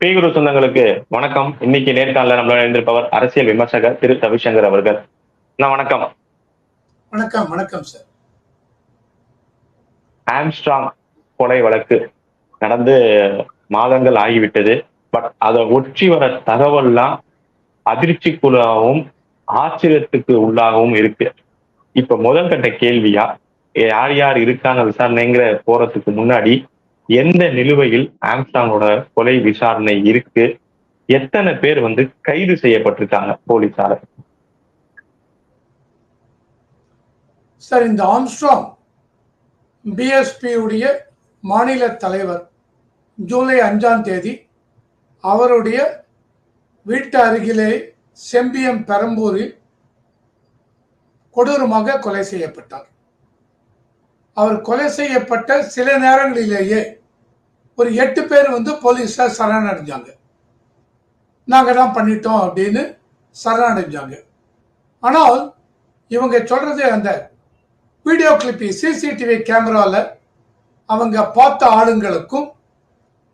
பேகுரு சொந்தங்களுக்கு வணக்கம். இன்னைக்கு நேர்காணல நம்மளோட இருந்திருப்பவர் அரசியல் விமர்சகர் திரு ரவிசங்கர் அவர்கள். நான் வணக்கம். வணக்கம் வணக்கம் சார் ஆம்ஸ்ட்ராங் கொலை வழக்கு நடந்து மாதங்கள் ஆகிவிட்டது. பட் அதை ஒற்றி வர தகவல்லாம் அதிர்ச்சிக்குள்ளாகவும் ஆச்சரியத்துக்கு உள்ளாகவும் இருக்கு. இப்ப முதல் கட்ட கேள்வியா யார் யார் இருக்காங்க விசாரணைங்கிற போறதுக்கு முன்னாடி எந்த நிலுவையில் ஆம்ஸ்டாங்கோட கொலை விசாரணை இருக்கு? எத்தனை பேர் வந்து கைது செய்யப்பட்டிருக்காங்க போலீசார சார் இந்த ஆம்ஸ்ட்ராங் பிஎஸ்பியுடைய மாநில தலைவர் ஜூலை அஞ்சாம் தேதி அவருடைய வீட்டு அருகிலே செம்பியம் பெரம்பூரில் கொடூரமாக கொலை செய்யப்பட்டார். அவர் கொலை செய்யப்பட்ட சில நேரங்களிலேயே ஒரு எட்டு பேர் வந்து போலீஸார் சரணடைஞ்சாங்க. நாங்கள் தான் பண்ணிட்டோம் அப்படின்னு சரணடைஞ்சாங்க. ஆனால் இவங்க சொல்றது அந்த வீடியோ கிளிப்பி சிசிடிவி கேமராவில் அவங்க பார்த்த ஆளுங்களுக்கும்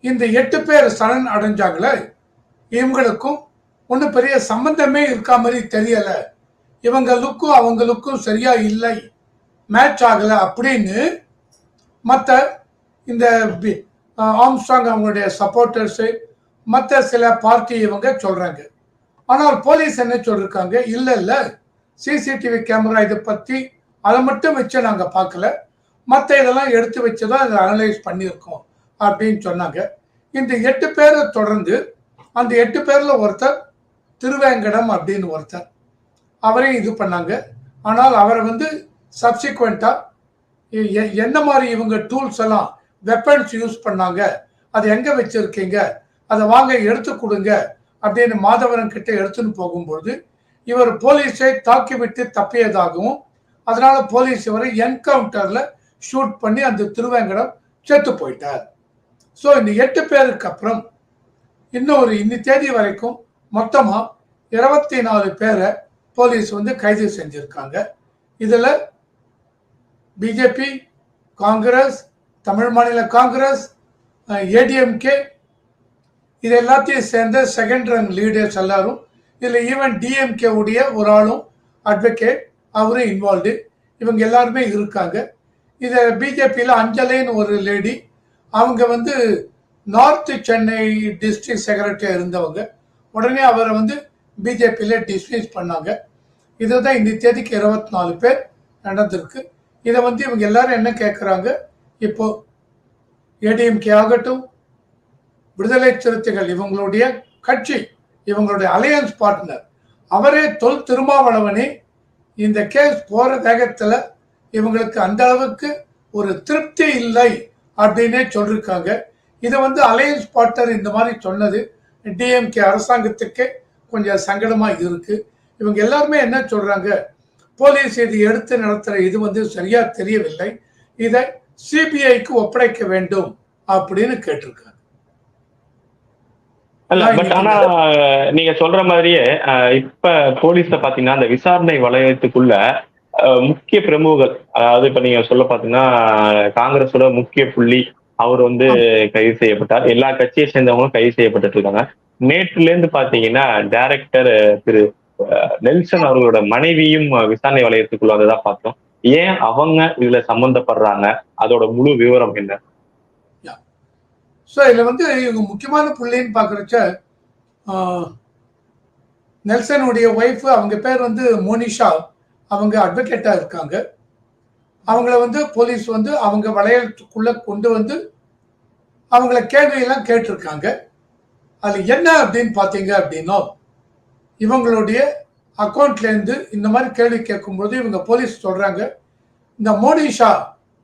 இந்த எட்டு பேர் சரண் அடைஞ்சாங்களே இவங்களுக்கும் ஒன்றும் பெரிய சம்பந்தமே இருக்கா மாதிரி தெரியலை. இவங்களுக்கும் அவங்களுக்கும் சரியாக சரியா இல்லை. மேட்ச் ஆகலை அப்படின்னு மற்ற இந்த ஆம்ஸ்டாங் அவங்களுடைய சப்போர்ட்டர்ஸு மற்ற சில பார்ட்டி இவங்க சொல்கிறாங்க ஆனால் போலீஸ் என்ன சொல்லியிருக்காங்க இல்லை இல்லை. சிசிடிவி கேமரா இதை பற்றி அதை மட்டும் வச்சு நாங்கள் பார்க்கல. மற்ற இதெல்லாம் எடுத்து வச்சு தான் இதை அனலைஸ் பண்ணியிருக்கோம் அப்படின்னு சொன்னாங்க. இந்த எட்டு பேரை தொடர்ந்து அந்த எட்டு பேரில் ஒருத்தர் திருவேங்கடம் அப்படின்னு ஒருத்தர். அவரையும் இது பண்ணாங்க. ஆனால் அவரை வந்து சப்சிக்வெண்ட்டாக என்ன மாதிரி இவங்க டூல்ஸ் எல்லாம் வெப்பன்ஸ் யூஸ் பண்ணாங்க? அது எங்கே வச்சுருக்கீங்க? அதை வாங்க எடுத்து கொடுங்க அப்படின்னு மாதவரன் கிட்ட எடுத்துன்னு போகும்பொழுது இவர் போலீஸை தாக்கிவிட்டு தப்பியதாகவும் அதனால போலீஸ் இவரை என்கவுண்டர்ல ஷூட் பண்ணி அந்த திருவேங்கடம் செத்து போயிட்டார். ஸோ இந்த எட்டு பேருக்கு அப்புறம் இன்னொரு இன்னி தேதி வரைக்கும் மொத்தமாக இருபத்தி நாலு பேரை போலீஸ் வந்து கைது செஞ்சுருக்காங்க. இதில் பிஜேபி காங்கிரஸ் தமிழ் மாநில காங்கிரஸ் ஏடிஎம்கே இது எல்லாத்தையும் சேர்ந்த செகண்ட் ரேங்க் லீடர்ஸ் எல்லாரும் இதில் ஈவன் டிஎம்கே உடைய ஒரு ஆளும் அட்வொகேட் அவரும் இன்வால்வ்டு இவங்க எல்லாருமே இருக்காங்க. இதை பிஜேபியில் அஞ்சலேன்னு ஒரு லேடி அவங்க வந்து நார்த் சென்னை டிஸ்ட்ரிக்ட் செக்ரட்டரியாக இருந்தவங்க. உடனே அவரை வந்து பிஜேபியில் டிஸ்மிஸ் பண்ணாங்க. இதுதான் இந்த தேதிக்கு இருபத்தி நாலு பேர் நடந்திருக்கு. இதை வந்து இவங்க எல்லாரும் என்ன கேட்குறாங்க இப்போ ஏடிஎம்கே ஆகட்டும் விடுதலை சிறுத்தைகள் இவங்களுடைய கட்சி இவங்களுடைய அலையன்ஸ் பார்ட்னர் அவரே தொல் திருமாவளவனே இந்த கேஸ் போகிற வேகத்தில் இவங்களுக்கு அந்த அளவுக்கு ஒரு திருப்தி இல்லை அப்படின்னே சொல்லியிருக்காங்க இதை வந்து அலையன்ஸ் பார்ட்னர் இந்த மாதிரி சொன்னது டிஎம்கே அரசாங்கத்துக்கு கொஞ்சம் சங்கடமாக இருக்குது இவங்க எல்லாருமே என்ன சொல்கிறாங்க போலீஸ் இது எடுத்து நடத்துற இது வந்து சரியா தெரியவில்லை. இதை சிபிஐக்கு ஒப்படைக்க வேண்டும் அப்படின்னு கேட்டிருக்காங்க. இல்ல பட் ஆனா நீங்க சொல்ற மாதிரியே இப்ப போலீஸ்ல பாத்தீங்கன்னா அந்த விசாரணை வளையத்துக்குள்ள அஹ், முக்கிய பிரமுகர்கள் அதாவது இப்ப நீங்க சொல்ல பாத்தீங்கன்னா காங்கிரஸோட முக்கிய புள்ளி அவர் வந்து கைது செய்யப்பட்டார். எல்லா கட்சியை சேர்ந்தவங்களும் கைது செய்யப்பட்டு இருக்காங்க. நேற்றுல இருந்து பாத்தீங்கன்னா டைரக்டர் திரு நெல்சன் அவர்களோட மனைவியும் விசாரணை வளையத்துக்குள்ள வந்ததா பார்த்தோம். ஏன் அவங்க இதுல சம்பந்தப்படுறாங்க? அதோட முழு விவரம் என்ன? ஸோ இதில் வந்து இவங்க முக்கியமான புள்ளின்னு பார்க்குறச்ச நெல்சனுடைய ஒய்ஃப் அவங்க பேர் வந்து மோனிஷா. அவங்க அட்வொகேட்டாக இருக்காங்க. அவங்கள வந்து போலீஸ் வந்து அவங்க வளையத்துக்குள்ள கொண்டு வந்து அவங்கள கேள்வியெல்லாம் கேட்டிருக்காங்க. அதில் என்ன அப்படின்னு பார்த்தீங்க அப்படின்னா இவங்களுடைய அக்கௌண்ட்லேருந்து இந்த மாதிரி கேள்வி கேட்கும்போது இவங்க போலீஸ் சொல்கிறாங்க இந்த மோனிஷா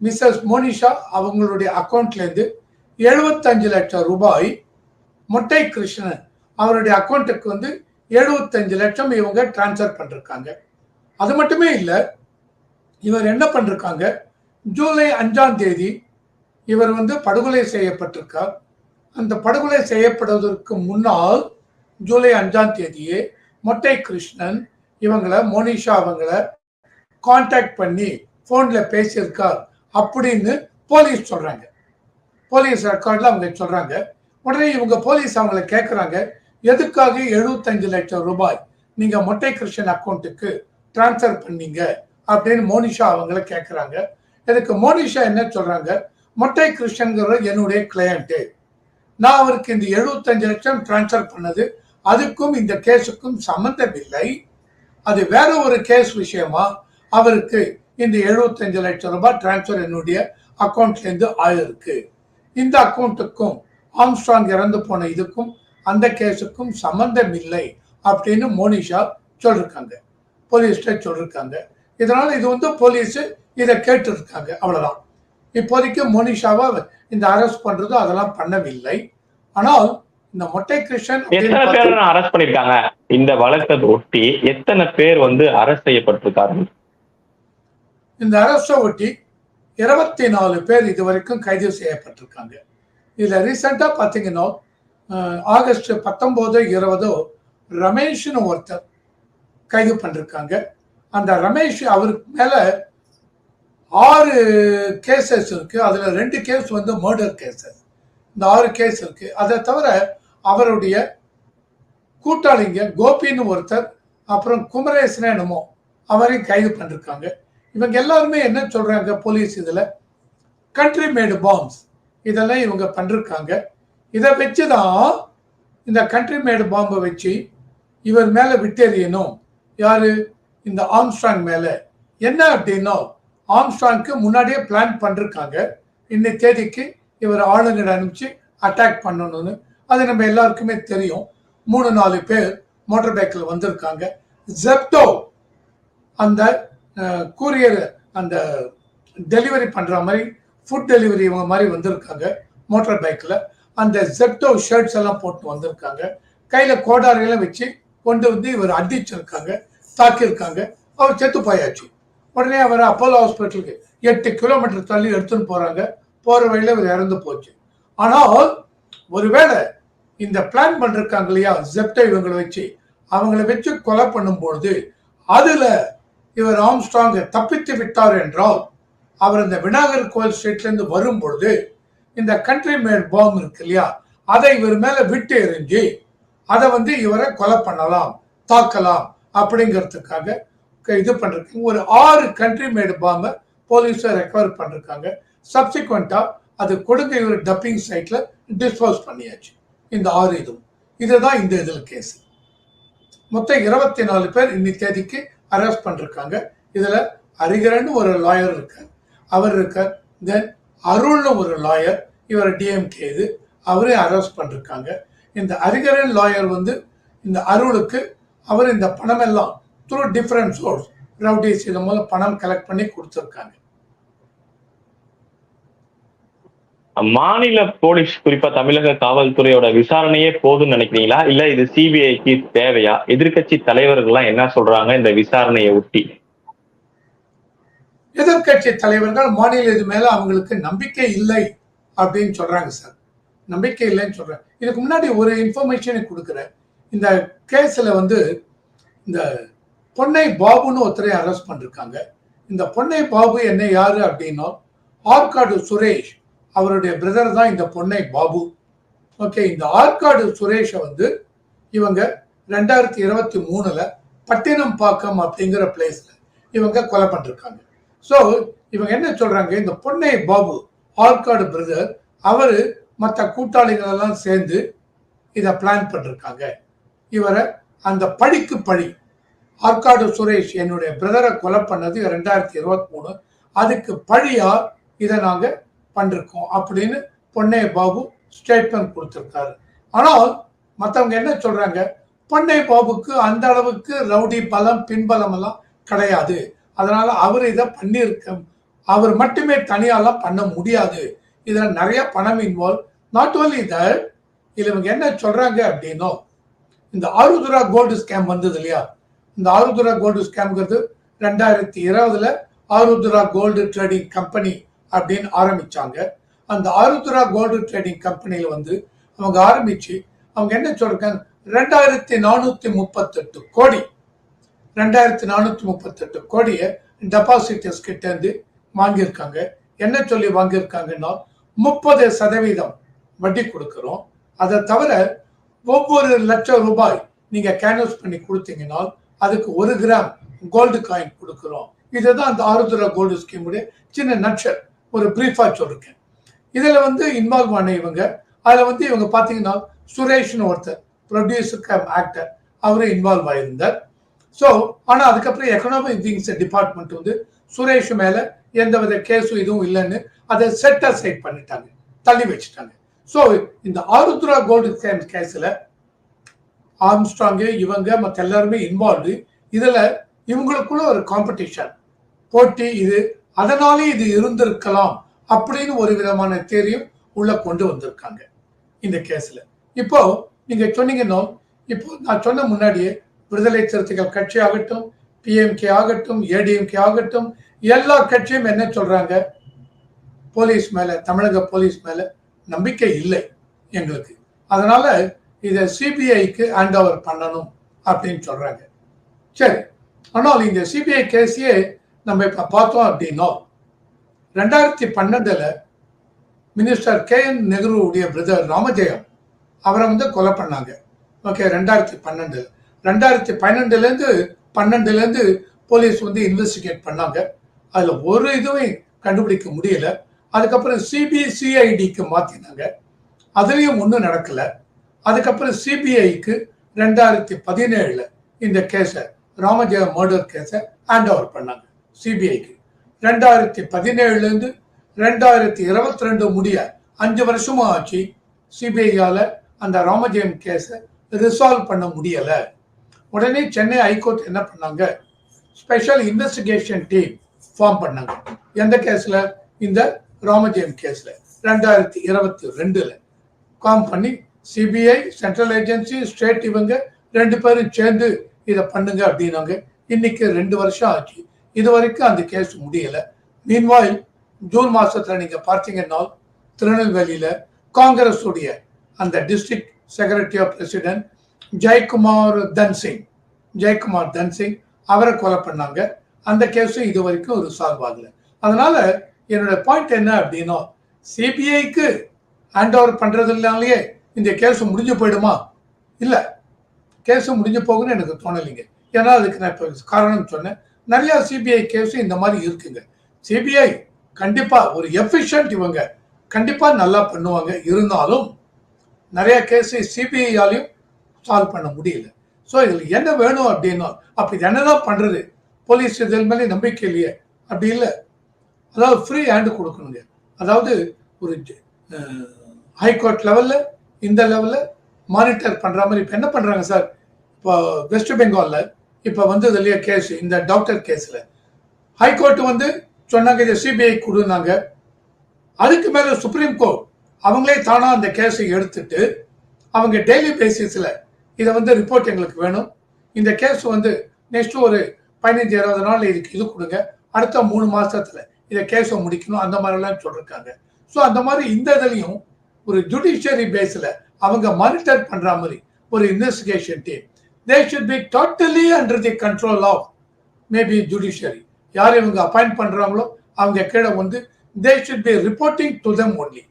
மிஸ்ஸஸ் மோனிஷா அவங்களுடைய அக்கௌண்ட்லேருந்து எழுபத்தஞ்சு லட்சம் ரூபாய் மொட்டை கிருஷ்ணன் அவருடைய அக்கௌண்ட்டுக்கு வந்து எழுபத்தஞ்சு லட்சம் இவங்க டிரான்ஸ்ஃபர் பண்ணிருக்காங்க. அது மட்டுமே இல்லை இவர் என்ன பண்ணிருக்காங்க ஜூலை அஞ்சாம் தேதி இவர் வந்து படுகொலை செய்யப்பட்டிருக்கார். அந்த படுகொலை செய்யப்படுவதற்கு முன்னால் ஜூலை அஞ்சாம் தேதியே மொட்டை கிருஷ்ணன் இவங்களை மோனிஷா அவங்கள காண்டாக்ட் பண்ணி ஃபோனில் பேசியிருக்கார் அப்படின்னு போலீஸ் சொல்கிறாங்க போலீஸ் ரெக்கார்டில் அவங்க சொல்கிறாங்க உடனே இவங்க போலீஸ் அவங்கள கேட்குறாங்க எதுக்காக எழுபத்தஞ்சு லட்சம் ரூபாய் நீங்கள் மொட்டை கிருஷ்ணன் அக்கௌண்ட்டுக்கு டிரான்ஸ்ஃபர் பண்ணீங்க அப்படின்னு மோனிஷா அவங்கள கேட்குறாங்க இதுக்கு மோனிஷா என்ன சொல்கிறாங்க மொட்டை கிருஷ்ணங்கிற என்னுடைய கிளையண்ட்டு நான் அவருக்கு இந்த எழுபத்தஞ்சு லட்சம் டிரான்ஸ்ஃபர் பண்ணது அதுக்கும் இந்த கேஸுக்கும் சம்மந்தமில்லை அது வேற ஒரு கேஸ் விஷயமா அவருக்கு இந்த எழுபத்தஞ்சு லட்சம் ரூபாய் டிரான்ஸ்ஃபர் என்னுடைய அக்கௌண்ட்லேருந்து ஆயிருக்கு. இந்த அக்கௌண்ட்டுக்கும் ஆம்ஸ்ட்ராங் இறந்து போன இதுக்கும் அந்த கேஸுக்கும் சம்பந்தம் இல்லை அப்படின்னு மோனிஷா சொல்லியிருக்காங்க போலீஸ்ட சொல்லியிருக்காங்க இதனால் இது வந்து போலீஸ் இதை கேட்டுருக்காங்க. அவ்வளோதான் இப்போதைக்கு மோனிஷாவை இந்த அரெஸ்ட் பண்ணுறதும் அதெல்லாம் பண்ணவில்லை. ஆனால் இந்த மொட்டை கிருஷ்ணன் எத்தனை பேர் அரெஸ்ட் பண்ணிருக்காங்க இந்த வழக்கை ஒட்டி எத்தனை பேர் வந்து அரெஸ்ட் செய்யப்பட்டிருக்காங்க இந்த அரசை ஒட்டி இருபத்தி நாலு பேர் இது வரைக்கும் கைது செய்யப்பட்டிருக்காங்க. இதுல ரீசெண்டா பாத்தீங்கன்னா ஆகஸ்ட் பத்தொன்பது இருபதோ ரமேஷ்னு ஒருத்தர் கைது பண்ணிருக்காங்க. அந்த ரமேஷ் அவருக்கு மேல ஆறு கேசஸ் இருக்கு. அதுல ரெண்டு கேஸ் வந்து மர்டர் கேசஸ் இந்த ஆறு கேஸ் இருக்கு. அதை தவிர அவருடைய கூட்டாளிங்க கோபின்னு ஒருத்தர் அப்புறம் குமரேசனே என்னமோ அவரையும் கைது பண்ணிருக்காங்க. இவங்க எல்லாருமே என்ன சொல்றாங்க போலீஸ் இதுல? கண்ட்ரி மேடு பாம்ஸ் இதெல்லாம் இவங்க பண்ணிருக்காங்க. இதை வச்சு தான் இந்த கண்ட்ரி மேடு பாம்பை வச்சு இவர் மேல விட்டெறியணும். யாரு? இந்த ஆம்ஸ்ட்ராங் மேல. என்ன அப்படின்னா ஆம்ஸ்ட்ராங்க்கு முன்னாடியே பிளான் பண்ணிருக்காங்க. இன்னைக்கு தேதிக்கு இவர் ஆளுங்களை அனுப்பிச்சு அட்டாக் பண்ணணும்னு. அது நம்ம எல்லாருக்குமே தெரியும். மூணு நாலு பேர் மோட்டார் பைக்கில் வந்திருக்காங்க. ஜெப்டோ அந்த கூரியர் அந்த டெலிவரி பண்ணுற மாதிரி ஃபுட் டெலிவரி இவங்க மாதிரி வந்திருக்காங்க மோட்டார் பைக்கில் அந்த ஜெப்டோ ஷர்ட்ஸ் எல்லாம் போட்டு வந்திருக்காங்க. கையில் கோடாரியெல்லாம் வச்சு கொண்டு வந்து இவர் அடிச்சிருக்காங்க தாக்கியிருக்காங்க. அவர் செத்து போயாச்சு. உடனே அவர் அப்போலோ ஹாஸ்பிட்டலுக்கு எட்டு கிலோமீட்டர் தள்ளி எடுத்துன்னு போகிறாங்க போற வழியில் இவர் இறந்து போச்சு. ஆனால் ஒருவேளை இந்த பிளான் பண்ணிருக்காங்க இல்லையா? ஜெப்டை இவங்களை வச்சு அவங்கள வச்சு கொலை பண்ணும்பொழுது அதுல இவர் ஆம்ஸ்ட்ராங் தப்பித்து விட்டார் என்றால் அவர் இந்த விநாயகர் கோயில் ஸ்ட்ரீட்லேருந்து வரும் வரும்பொழுது இந்த கண்ட்ரி மேட் பாம் இருக்கு இல்லையா? அதை இவர் மேல விட்டு எரிஞ்சு அதை வந்து இவரை கொலை பண்ணலாம் தாக்கலாம் அப்படிங்கிறதுக்காக இது பண்றதுக்கு ஒரு ஆறு கண்ட்ரி மேடு பாம்பை போலீஸை ரெக்கவர் பண்ணிருக்காங்க. சப்சிக்வெண்ட்டாக அது கொடுங்க இவர் டப்பிங் சைட்ல டிஸ்போஸ் பண்ணியாச்சு. இந்த ஆறு இதுவும். இதுதான் இந்த இதில் கேஸ் மொத்தம் இருபத்தி நாலு பேர் இன்னி தேதிக்கு அரெஸ்ட் பண்ணிருக்காங்க. இதுல அரிகரன் ஒரு லாயர் இருக்கார். அவர் இருக்கார். தென் அருள்னு ஒரு லாயர் இவர் டிஎம்கே இது அவரையும் அரெஸ்ட் பண்ணிருக்காங்க. இந்த அரிகரன் லாயர் வந்து இந்த அருளுக்கு அவர் இந்த பணமெல்லாம் த்ரூ டிஃப்ரெண்ட் சோர்ஸ் ரவுடிஸ் இது மூலம் பணம் கலெக்ட் பண்ணி கொடுத்துருக்காங்க. மாநில போலீஸ் குறிப்பா தமிழக காவல்துறையோட விசாரணையே போதும்னு நினைக்கிறீங்களா? இல்ல இது சிபிஐக்கு தேவையா? எதிர்க்கட்சி தலைவர்கள்லாம் என்ன சொல்றாங்க இந்த விசாரணையை ஒட்டி? எதிர்கட்சி தலைவர்கள் மாநில இது மேல அவங்களுக்கு நம்பிக்கை இல்லை அப்படின்னு சொல்றாங்க சார். நம்பிக்கை இல்லைன்னு சொல்றேன் இதுக்கு முன்னாடி ஒரு இன்ஃபர்மேஷனை கொடுக்குறேன். இந்த கேஸ்ல வந்து இந்த பொன்னை பாபுன்னு ஒருத்தரை அரெஸ்ட் பண்ணிருக்காங்க. இந்த பொன்னை பாபு என்ன யாரு அப்படின்னா ஆற்காடு சுரேஷ். அவருடைய பிரதர் தான் இந்த பொன்னை பாபு. ஓகே இந்த ஆற்காடு சுரேஷை வந்து இவங்க ரெண்டாயிரத்தி இருபத்தி மூணுல பட்டினம்பாக்கம் அப்படிங்கிற பிளேஸ்ல இவங்க கொலை பண்ணிருக்காங்க. ஸோ இவங்க என்ன சொல்றாங்க? இந்த பொன்னை பாபு ஆற்காடு பிரதர் அவரு மற்ற கூட்டாளிகள் எல்லாம் சேர்ந்து இதை பிளான் பண்ணிருக்காங்க. இவரை அந்த பழிக்கு பழி ஆற்காடு சுரேஷ் என்னுடைய பிரதரை கொலை பண்ணது ரெண்டாயிரத்தி இருபத்தி மூணு. அதுக்கு பழியா இதை நாங்கள் பண்ணிருக்கோம் அப்படின்னு பொன்னை பாபு ஸ்டேட்மெண்ட் கொடுத்துருக்காரு. ஆனால் மற்றவங்க என்ன சொல்றாங்க? பொன்னை பாபுக்கு அந்த அளவுக்கு ரவுடி பலம் பின்பலம் எல்லாம் கிடையாது. அதனால அவர் இதை பண்ணியிருக்க அவர் மட்டுமே தனியாலாம் பண்ண முடியாது. இதில் நிறைய பணம் இன்வால்வ் நாட் ஓன்லி தட் இதில் இவங்க என்ன சொல்றாங்க அப்படின்னா இந்த ஆருதுரா கோல்டு ஸ்கேம் வந்தது இல்லையா? இந்த ஆருதுரா கோல்டு ஸ்கேம்ங்கிறது ரெண்டாயிரத்தி இருபதுல ஆருதுரா கோல்டு ட்ரேடிங் கம்பெனி அப்படின்னு ஆரம்பிச்சாங்க. அந்த ஆருத்ரா கோல்டு ட்ரேடிங் கம்பெனியில வந்து அவங்க ஆரம்பிச்சு அவங்க என்ன சொல்றாங்க? ரெண்டாயிரத்தி நானூத்தி முப்பத்தெட்டு கோடி. ரெண்டாயிரத்தி நானூத்தி முப்பத்தெட்டு கோடியை டெபாசிட்டர்ஸ் கிட்ட இருந்து வாங்கியிருக்காங்க. என்ன சொல்லி வாங்கியிருக்காங்கன்னா முப்பது சதவீதம் வட்டி கொடுக்கிறோம். அதை தவிர ஒவ்வொரு லட்சம் ரூபாய் நீங்க கேன்வஸ் பண்ணி கொடுத்தீங்கன்னா அதுக்கு ஒரு கிராம் கோல்டு காயின் கொடுக்குறோம். இதுதான் அந்த ஆருத்ரா கோல்டு ஸ்கீமுடைய சின்ன நட்சர் ஒரு பிரீஃபா சொல்லியிருக்கேன் இதில் வந்து இன்வால்வ் ஆன இவங்க. அதில் வந்து இவங்க பார்த்தீங்கன்னா சுரேஷ்னு ஒருத்தர் ப்ரொடியூசர் கம் ஆக்டர் அவரு இன்வால்வ் ஆயிருந்தார். ஸோ ஆனால் அதுக்கப்புறம் எக்கனாமிக் திங்ஸ் டிபார்ட்மெண்ட் வந்து சுரேஷ் மேல எந்தவித கேஸும் இதுவும் இல்லைன்னு அதை செட் அசைட் பண்ணிட்டாங்க. தள்ளி வச்சுட்டாங்க. ஸோ இந்த ஆருத்ரா கோல்டு ஸ்கேம் கேஸில் ஆம்ஸ்ட்ராங்கு இவங்க மற்ற எல்லாருமே இன்வால்வ்டு இதில் இவங்களுக்குள்ள ஒரு காம்படிஷன் போட்டி இது அதனாலே இது இருந்திருக்கலாம் அப்படின்னு ஒரு விதமான தேரியும் உள்ள கொண்டு வந்திருக்காங்க இந்த கேஸ்ல இப்போ நீங்க சொன்னீங்கன்னா இப்போ நான் சொன்ன முன்னாடியே விடுதலை சிறுத்தைகள் கட்சி ஆகட்டும் பிஎம்கே ஆகட்டும் ஏடிஎம்கே ஆகட்டும் எல்லா கட்சியும் என்ன சொல்றாங்க? போலீஸ் மேல தமிழக போலீஸ் மேல நம்பிக்கை இல்லை எங்களுக்கு. அதனால இதை சிபிஐக்கு ஹேண்ட் ஓவர் பண்ணணும் அப்படின்னு சொல்றாங்க. சரி ஆனால் இந்த சிபிஐ கேஸையே நம்ம இப்ப பார்த்தோம் அப்படின்னா ரெண்டாயிரத்தி பன்னெண்டுல மினிஸ்டர் கே என் நெஹ்ருவுடைய பிரதர் ராமஜெயம் அவரை வந்து கொலை பண்ணாங்க. ஓகே ரெண்டாயிரத்தி பன்னெண்டு ரெண்டாயிரத்தி பன்னெண்டுலேருந்து பன்னெண்டுலேருந்து போலீஸ் வந்து இன்வெஸ்டிகேட் பண்ணாங்க. அதில் ஒரு இதுவும் கண்டுபிடிக்க முடியல. அதுக்கப்புறம் சிபிசிஐடிக்கு மாற்றினாங்க அதுலேயும் ஒன்றும் நடக்கல. அதுக்கப்புறம் சிபிஐக்கு ரெண்டாயிரத்தி பதினேழில் இந்த கேஸை ராமஜெயம் மர்டர் கேஸை ஹேண்ட் ஓவர் பண்ணாங்க. சிபிஐக்கு. ரெண்டாயிரத்தி பதினேழுலேருந்து ரெண்டாயிரத்தி இருபத்தி ரெண்டு முடிய அஞ்சு வருஷமும் ஆச்சு சிபிஐயால் அந்த ராமஜெயம் கேஸை ரிசால்வ் பண்ண முடியலை. உடனே சென்னை ஹைகோர்ட் என்ன பண்ணாங்க? ஸ்பெஷல் இன்வெஸ்டிகேஷன் டீம் ஃபார்ம் பண்ணாங்க. எந்த கேஸில்? இந்த ராமஜெயம் கேஸில். ரெண்டாயிரத்தி இருபத்தி ரெண்டில் ஃபார்ம் பண்ணி சிபிஐ சென்ட்ரல் ஏஜென்சி ஸ்டேட் இவங்க ரெண்டு பேரும் சேர்ந்து இதை பண்ணுங்க அப்படின்னாங்க. இன்னைக்கு ரெண்டு வருஷம் ஆச்சு. இது வரைக்கும் அந்த கேஸ் முடியலை. மீன்வாயில் ஜூன் மாதத்தில் நீங்கள் பார்த்தீங்கன்னா திருநெல்வேலியில் காங்கிரஸுடைய அந்த district secretary of president Jayakumar Dhansingh Jayakumar Dhansingh அவரை கொலை பண்ணாங்க. அந்த கேஸும் இது வரைக்கும் ஒரு சால்வ் ஆகலை அதனால என்னோட பாயிண்ட் என்ன அப்படின்னா சிபிஐக்கு ஹேண்ட் ஓவர் இல்லாமலேயே இந்த கேஸ் முடிஞ்சு போயிடுமா? இல்லை. கேஸ் முடிஞ்சு போகுன்னு எனக்கு தோணலைங்க. ஏன்னா அதுக்கு நான் இப்போ காரணம் சொன்னேன். நிறைய சிபிஐ கேஸ் இந்த மாதிரி இருக்குங்க. சிபிஐ கண்டிப்பா ஒரு எஃபிஷியன்ட் இவங்க. கண்டிப்பா நல்லா பண்ணுவாங்க. இருந்தாலும் நிறைய கேஸ் சிபிஐயாலையும் சால்வ் பண்ண முடியல. ஸோ இதில் என்ன வேணும் அப்படின்னா அப்போ இது என்னதான் பண்றது? போலீஸ் இதில் மேலே நம்பிக்கை இல்லையே. அப்படி இல்லை. அதாவது ஃப்ரீ ஹேண்டு கொடுக்கணுங்க. அதாவது ஒரு ஹைகோர்ட் லெவலில் இந்த லெவலில் மானிட்டர் பண்ணுற மாதிரி இப்போ என்ன பண்ணுறாங்க சார் இப்போ வெஸ்ட் பெங்காலில் இப்போ வந்தது இல்லையா கேஸ் இந்த டாக்டர் கேஸில். ஹைகோர்ட் வந்து சொன்னாங்க இதை சிபிஐ கொடுனாங்க அதுக்கு மேலே சுப்ரீம் கோர்ட் அவங்களே தானா அந்த கேஸை எடுத்துட்டு அவங்க டெய்லி பேசிஸில் இதை வந்து ரிப்போர்ட் எங்களுக்கு வேணும். இந்த கேஸ் வந்து நெக்ஸ்ட் ஒரு பதினஞ்சு இருபது நாள் இதுக்கு இது கொடுங்க. அடுத்த மூணு மாசத்துல இதை கேஸை முடிக்கணும். அந்த மாதிரிலாம் சொல்லிருக்காங்க. ஸோ அந்த மாதிரி இந்த இதுலையும் ஒரு ஜுடிஷியரி பேஸில் அவங்க மானிட்டர் பண்ற மாதிரி ஒரு investigation team they should be totally under the control of maybe judiciary யார் இவங்க அப்பாயிண்ட் பண்ணுறாங்களோ அவங்க கீழே வந்து they should be reporting to them only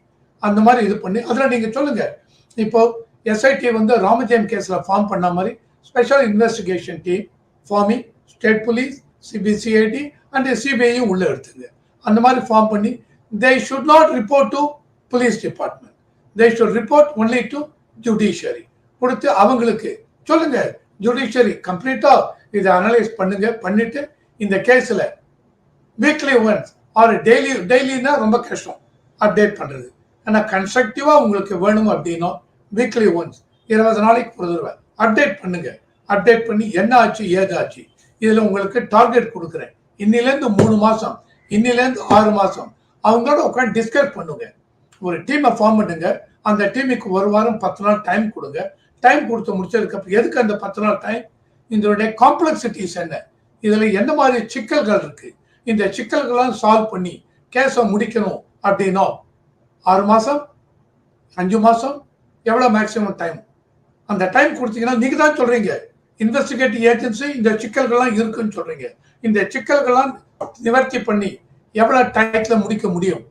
அந்த மாதிரி இது பண்ணி அதில் நீங்கள் சொல்லுங்கள் இப்போ எஸ்ஐடி வந்து ராமஜெயம் கேஸில் ஃபார்ம் பண்ண மாதிரி special investigation team forming state police CBCID and சிபிஐயும் உள்ளே எடுத்துங்க. அந்த மாதிரி ஃபார்ம் பண்ணி they should not report to police department they should report only to judiciary கொடுத்து அவங்களுக்கு சொல்லுங்கள் ஜுடிஷியரி கம்ப்ளீட்டா இதை அனலைஸ் பண்ணுங்க பண்ணிட்டு இந்த கேஸில் வீக்லி ஒன்ஸ் ஆர் டெய்லி டெய்லினா ரொம்ப கஷ்டம். அப்டேட் பண்ணுறது ஆனால் கன்ஸ்ட்ரக்டிவாக உங்களுக்கு வேணும் அப்படின்னா வீக்லி ஒன்ஸ் இருபது நாளைக்கு ஒரு தடவை அப்டேட் பண்ணுங்க. அப்டேட் பண்ணி என்ன ஆச்சு ஏதாச்சு இதில் உங்களுக்கு டார்கெட் கொடுக்குறேன். இன்னிலேருந்து மூணு மாதம் இன்னிலேருந்து ஆறு மாதம் அவங்களோட உட்காந்து டிஸ்கஸ் பண்ணுங்க. ஒரு டீமை ஃபார்ம் பண்ணுங்க. அந்த டீமுக்கு ஒரு வாரம் பத்து நாள் டைம் கொடுங்க. டைம் கொடுத்து முடிச்சதுக்கு எதுக்கு அந்த பத்து நாள் டைம் இதனுடைய காம்ப்ளெக்சிட்டிஸ் என்ன? இதில் எந்த மாதிரி சிக்கல்கள் இருக்கு? இந்த சிக்கல்கள்லாம் சால்வ் பண்ணி கேஸை முடிக்கணும் அப்படின்னா ஆறு மாதம் அஞ்சு மாதம் எவ்வளோ மேக்ஸிமம் டைம் அந்த டைம் கொடுத்தீங்கன்னா நீங்கள் தான் சொல்கிறீங்க இன்வெஸ்டிகேட்டிவ் ஏஜென்சி இந்த சிக்கல்கள்லாம் இருக்குன்னு சொல்கிறீங்க இந்த சிக்கல்கள்லாம் நிவர்த்தி பண்ணி எவ்வளோ டைத்தில் முடிக்க முடியும்?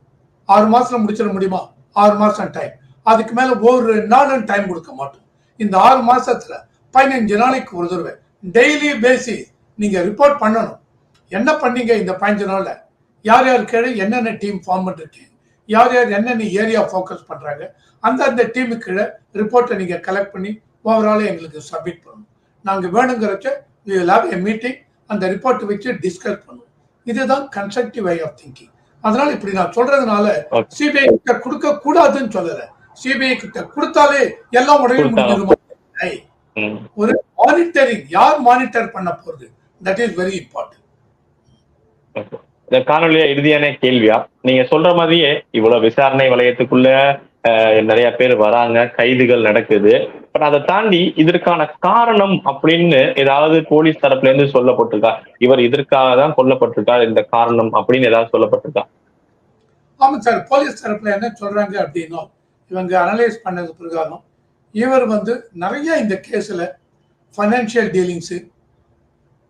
ஆறு மாதத்தில் முடிச்சிட முடியுமா? ஆறு மாதம் டைம் அதுக்கு மேலே ஒரு நாளும் டைம் கொடுக்க மாட்டோம். இந்த ஆறு மாசத்துல பதினஞ்சு நாளைக்கு ஒரு தடவை. டெய்லி பேசிஸ் நீங்க ரிப்போர்ட் பண்ணணும். என்ன பண்ணீங்க இந்த பதினஞ்சு நாள்ல? யார் யார் கீழே என்னென்ன டீம் ஃபார்ம் பண்ணிருக்கீங்க யார் யார் என்னென்ன ஏரியா ஃபோக்கஸ் பண்றாங்க? அந்த அந்த டீமுக்கு கீழே ரிப்போர்ட்டை நீங்க கலெக்ட் பண்ணி ஓவரால் எங்களுக்கு சப்மிட் பண்ணணும். நாங்க வேணுங்கிறச்ச லேப் எ மீட்டிங் அந்த ரிப்போர்ட் வச்சு டிஸ்கஸ் பண்ணுவோம். இதுதான் கன்ஸ்ட்ரக்டிவ் வே ஆஃப் திங்கிங் அதனால இப்படி நான் சொல்றதுனால. சிபிஐ கிட்ட கொடுக்க கூடாதுன்னு சொல்லல. சிபிஐ கிட்ட கொடுத்தாலே எல்லாம் உடனே கொடுத்தா. முடிஞ்சிருமா. ஒரு மானிட்டரிங் யார் மானிட்டர் பண்ண போறது? தட் இஸ் வெரி இம்பார்ட்டன்ட் இந்த காணொலிய இறுதியான கேள்வியா? நீங்க சொல்ற மாதிரியே இவ்வளவு விசாரணை வளையத்துக்குள்ள அஹ், நிறைய பேர் வராங்க கைதுகள் நடக்குது. பட் அதை தாண்டி இதற்கான காரணம் அப்படின்னு ஏதாவது போலீஸ் தரப்புல இருந்து சொல்லப்பட்டிருக்கா? இவர் இதற்காக தான் கொல்லப்பட்டிருக்கார் இந்த காரணம் அப்படின்னு ஏதாவது சொல்லப்பட்டிருக்கா? ஆமா சார் போலீஸ் தரப்புல என்ன சொல்றாங்க அப்படின்னா இவங்க அனலைஸ் பண்ணது பிரகாரம் இவர் வந்து நிறைய இந்த கேஸில் ஃபைனான்ஷியல் டீலிங்ஸு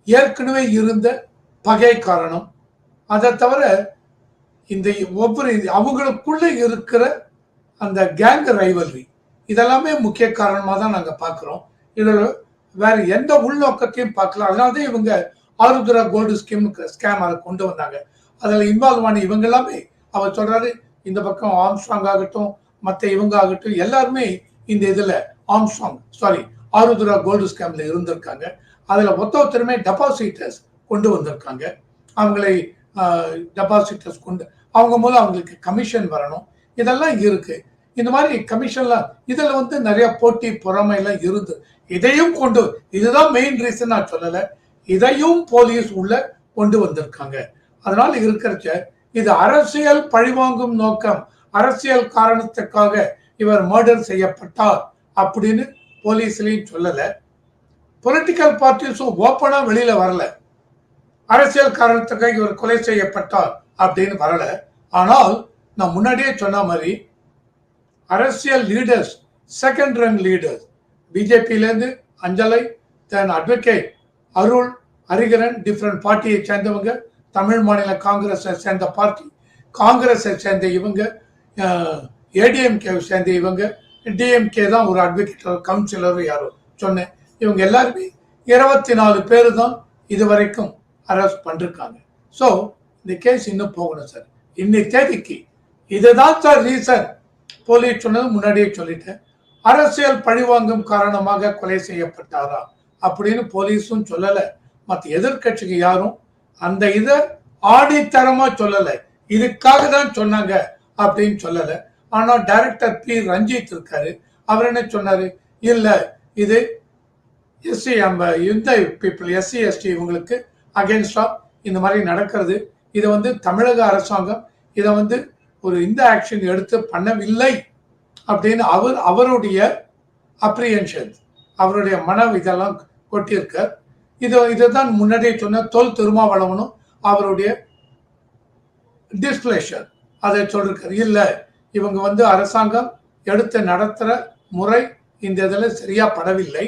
ஏற்கனவே இருந்த பகை காரணம். அதை தவிர இந்த ஒவ்வொரு இது- இருக்கிற அந்த கேங் ரைவல்ரி இதெல்லாமே முக்கிய காரணமாக தான் நாங்கள் பார்க்குறோம். இதில் வேறு எந்த உள்நோக்கத்தையும் பார்க்கலாம் அதனால தான் இவங்க ஆருத்ரா கோல்டு ஸ்கீம் ஸ்கேம் அதை கொண்டு வந்தாங்க. அதில் இன்வால்வ் ஆன இவங்க எல்லாமே அவர் சொல்கிறாரு இந்த பக்கம் ஆம்ஸ்ட்ராங் ஆகட்டும் மற்ற இவங்க ஆகட்டும் எல்லாருமே இந்த இதில் ஆம்ஸ்ட்ராங் சாரி ஆருத்ரா கோல்டு ஸ்கேம்ல இருந்திருக்காங்க. அதில் மொத்த ஒருத்தருமே டெபாசிட்டர்ஸ் கொண்டு வந்திருக்காங்க. அவங்களை டெபாசிட்டர்ஸ் கொண்டு அவங்க மூலம் அவங்களுக்கு கமிஷன் வரணும். இதெல்லாம் இருக்கு. இந்த மாதிரி கமிஷன்லாம் இதில் வந்து நிறைய போட்டி பொறாமை எல்லாம் இருந்து இதையும் கொண்டு இதுதான் மெயின் ரீசன் நான் சொல்லலை. இதையும் போலீஸ் உள்ள கொண்டு வந்திருக்காங்க. அதனால இருக்கிறச்ச இது அரசியல் பழிவாங்கும் நோக்கம். அரசியல் காரணத்துக்காக இவர் மர்டர் செய்யப்பட்டார் அப்படின்னு போலீஸ்லையும் சொல்லல. பொலிட்டிக்கல் பார்ட்டிஸும் ஓப்பனா வெளியில வரல. அரசியல் காரணத்துக்காக இவர் கொலை செய்யப்பட்டார் அப்படின்னு வரல. ஆனால் நான் முன்னாடியே சொன்ன மாதிரி அரசியல் leaders second run leaders பிஜேபியிலேருந்து Anjalai then advocate Arul Hariharan different பார்ட்டியை சேர்ந்தவங்க தமிழ் மாநில காங்கிரஸை சேர்ந்த பார்ட்டி காங்கிரஸை சேர்ந்த இவங்க ஏடிஎம்கேவை சேர்ந்த இவங்க டிஎம்கே தான் ஒரு அட்வொகேட்டர் கவுன்சிலர் யாரோ சொன்னேன். இவங்க எல்லாருமே இருபத்தி நாலு பேர் தான் இது வரைக்கும் அரெஸ்ட் பண்ணிருக்காங்க. ஸோ இந்த கேஸ் இன்னும் போகணும் சார் இன்னைக்கு தேதிக்கு இதுதான் சார் ரீசன் போலீஸ் சொன்னது முன்னாடியே சொல்லிட்டேன். அரசியல் பழிவாங்கும் காரணமாக கொலை செய்யப்பட்டாரா அப்படின்னு போலீஸும் சொல்லலை. மற்ற எதிர்க்கட்சிக்கு யாரும் அந்த இதை ஆடித்தரமாக சொல்லலை. இதுக்காக தான் சொன்னாங்க. அப்படின்னு சொல்லல. ஆனா டைரக்டர் பி. ரஞ்சித் இருக்காரு. அவர் என்ன சொன்னாரு? இல்ல இது எஸ்சி நம்ம இந்த பீப்புள் எஸ்சி எஸ்டி இவங்களுக்கு அகேன்ஸ்டா இந்த மாதிரி நடக்கிறது. இதை வந்து தமிழக அரசாங்கம் இதை வந்து ஒரு இந்த ஆக்ஷன் எடுத்து பண்ணவில்லை அப்படின்னு அவர் அவருடைய அப்ரியன்ஷன் அவருடைய மனம் இதெல்லாம் கொட்டியிருக்கார் இது இதை தான் முன்னாடியே சொன்ன தொல் திருமாவளவனும் அவருடைய டிஸ்பிளேஷர் அதை சொல்லிருக்காரு. இல்லை இவங்க வந்து அரசாங்கம் எடுத்து நடத்துகிற முறை இந்த இதில் சரியா படவில்லை.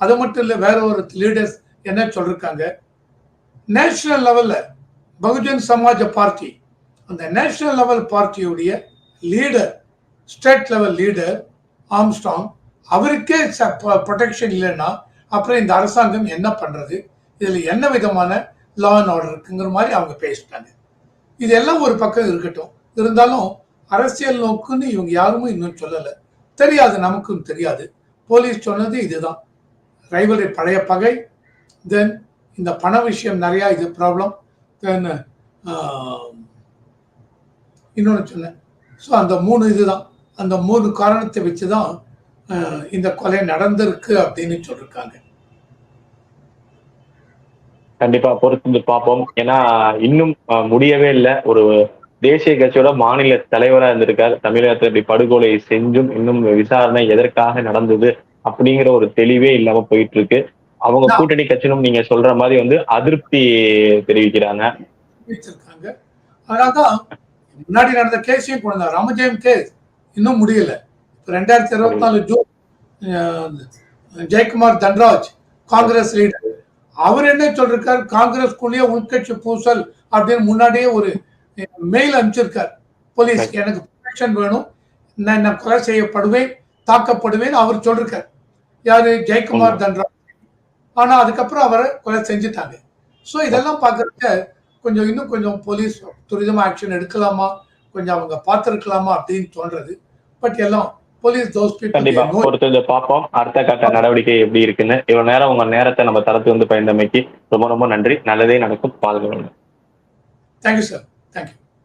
அது மட்டும் இல்லை வேற ஒரு லீடர்ஸ் என்ன சொல்லியிருக்காங்க நேஷனல் லெவலில் பகுஜன் சமாஜ் பார்ட்டி. அந்த national level பார்ட்டியுடைய leader state level leader Armstrong அவருக்கே ப்ரொடெக்ஷன் இல்லைன்னா அப்புறம் இந்த அரசாங்கம் என்ன பண்ணுறது இதில் என்ன விதமான லா அண்ட் ஆர்டர் இருக்குங்கிற மாதிரி அவங்க பேசிட்டாங்க. இதெல்லாம் ஒரு பக்கம் இருக்கட்டும். இருந்தாலும் அரசியல் நோக்குன்னு இவங்க யாருமே இன்னும் சொல்லலை. தெரியாது நமக்கும் தெரியாது. போலீஸ் சொன்னது இதுதான். ரைவலரி பழைய பகை தென் இந்த பண விஷயம் நிறையா இது ப்ராப்ளம் தென் இன்னொன்று சொன்னேன். ஸோ அந்த மூணு இதுதான். அந்த மூணு காரணத்தை வச்சு தான் இந்த கொலை நடந்திருக்கு அப்படின்னு சொல்லியிருக்காங்க கண்டிப்பா பொறுத்து பார்ப்போம். ஏன்னா இன்னும் முடியவே இல்லை. ஒரு தேசிய கட்சியோட மாநில தலைவரா இருந்திருக்கார். தமிழகத்துல இப்படி படுகொலை செஞ்சும் இன்னும் விசாரணை எதற்காக நடந்தது அப்படிங்கிற ஒரு தெளிவே இல்லாம போயிட்டு இருக்கு அவங்க கூட்டணி கட்சியும் நீங்க சொல்ற மாதிரி வந்து அதிருப்தி தெரிவிக்கிறாங்க. அதனால்தான் முன்னாடி நடந்த கேஸையும் கொண்டு ராமஜெயம் கேஸ் இன்னும் முடியல. ரெண்டாயிரத்தி இருபத்தி நாலு ஜூன் ஜெயக்குமார் தன்ராஜ் காங்கிரஸ் லீடர். அவர் என்ன சொல்றாரு காங்கிரஸ்குள்ளேயே உள்கட்சி பூசல் அப்படின்னு முன்னாடியே ஒரு மெயில் அனுப்பிச்சிருக்கார். போலீஸ்க்கு எனக்கு ப்ரொடெக்ஷன் வேணும். நான் நான் கொலை செய்யப்படுவேன் தாக்கப்படுவேன் அவர் சொல்லிருக்கார். யாரு? ஜெயக்குமார் தன்ராஜ். ஆனா அதுக்கப்புறம் அவரை கொலை செஞ்சுட்டாங்க. ஸோ இதெல்லாம் பார்க்கறதுக்கு கொஞ்சம் இன்னும் கொஞ்சம் போலீஸ் துரிதமா ஆக்ஷன் எடுக்கலாமா? கொஞ்சம் அவங்க பார்த்துருக்கலாமா அப்படின்னு தோன்றது. பட் எல்லாம் போலீஸ் தோஸ் கண்டிப்பா. பொறுத்தது பார்ப்போம். அடுத்த கட்ட நடவடிக்கை எப்படி இருக்குன்னு. இவ்வளவு நேரம் உங்க நேரத்தை நம்ம தரத்து வந்து பயந்தமைக்கு ரொம்ப ரொம்ப நன்றி. நல்லதே நடக்கும். பாதுகாப்பு தேங்க்யூ சார் தேங்க்யூ